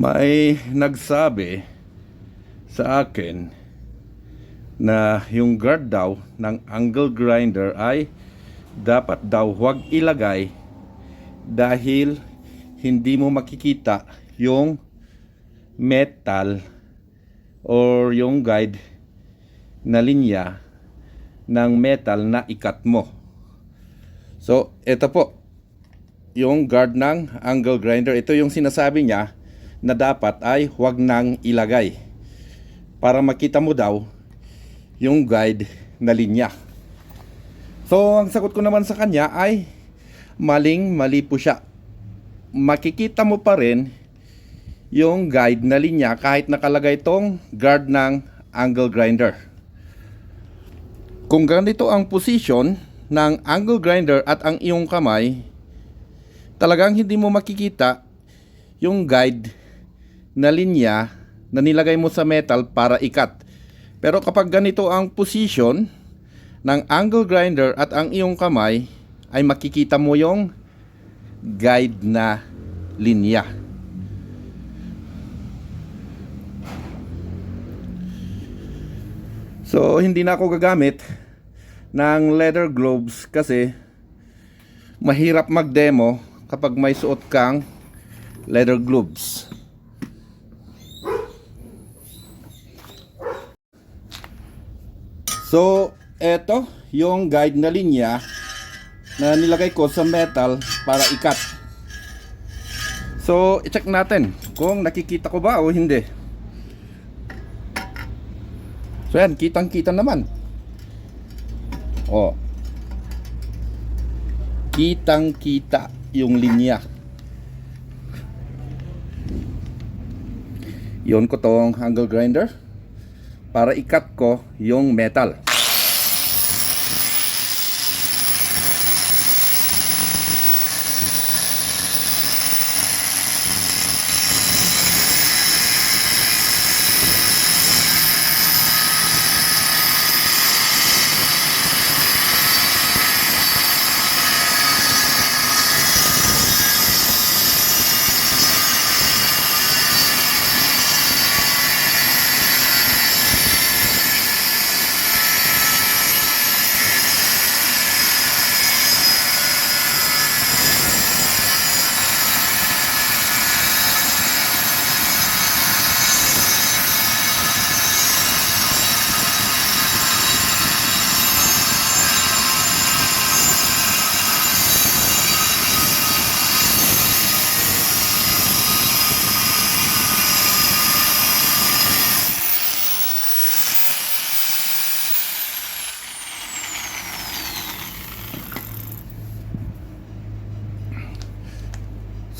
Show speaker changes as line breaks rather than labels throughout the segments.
May nagsabi sa akin na yung guard daw ng angle grinder ay dapat daw huwag ilagay dahil hindi mo makikita yung metal or yung guide na linya ng metal na ikat mo. So, ito po, yung guard ng angle grinder. Ito yung sinasabi niya na dapat ay huwag nang ilagay para makita mo daw yung guide na linya. So, ang sagot ko naman sa kanya ay maling mali po siya. Makikita mo pa rin yung guide na linya kahit nakalagay itong guard ng angle grinder. Kung ganito ang position ng angle grinder at ang iyong kamay, talagang hindi mo makikita yung guide na linya na nilagay mo sa metal para ikat. Pero kapag ganito ang position ng angle grinder at ang iyong kamay, ay makikita mo yung guide na linya. So, hindi na ako gagamit ng leather gloves kasi mahirap mag-demo kapag may suot kang leather gloves. So, eto yung guide na linya na nilagay ko sa metal para ikat. So, i-check natin kung nakikita ko ba o hindi. So, yan, kitang-kita naman. Oh. Kitang-kita yung linya. Yun ko tong angle grinder para ikat ko yung metal.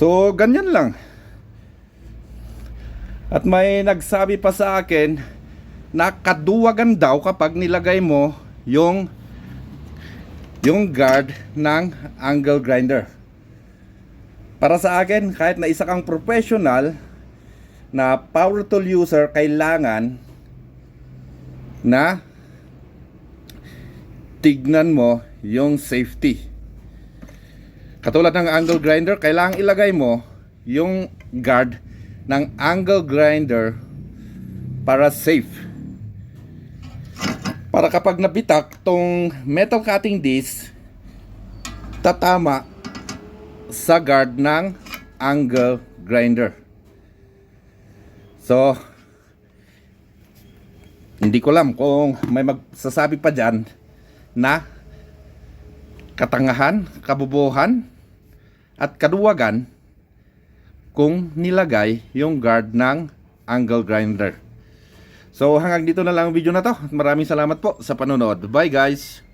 So, ganyan lang. At may nagsabi pa sa akin na kaduwagan daw kapag nilagay mo yung yung guard ng angle grinder. Para sa akin, kahit na isa kang professional na power tool user, kailangan na tignan mo yung safety. Katulad ng angle grinder, kailangang ilagay mo yung guard ng angle grinder para safe. Para kapag nabitak tong metal cutting disc, tatama sa guard ng angle grinder. So, hindi ko alam kung may magsasabi pa dyan na katangahan, kabubuhan, at kaduwagan kung nilagay yung guard ng angle grinder. So hanggang dito na lang ang video na to. Maraming salamat po sa panonood. Bye guys!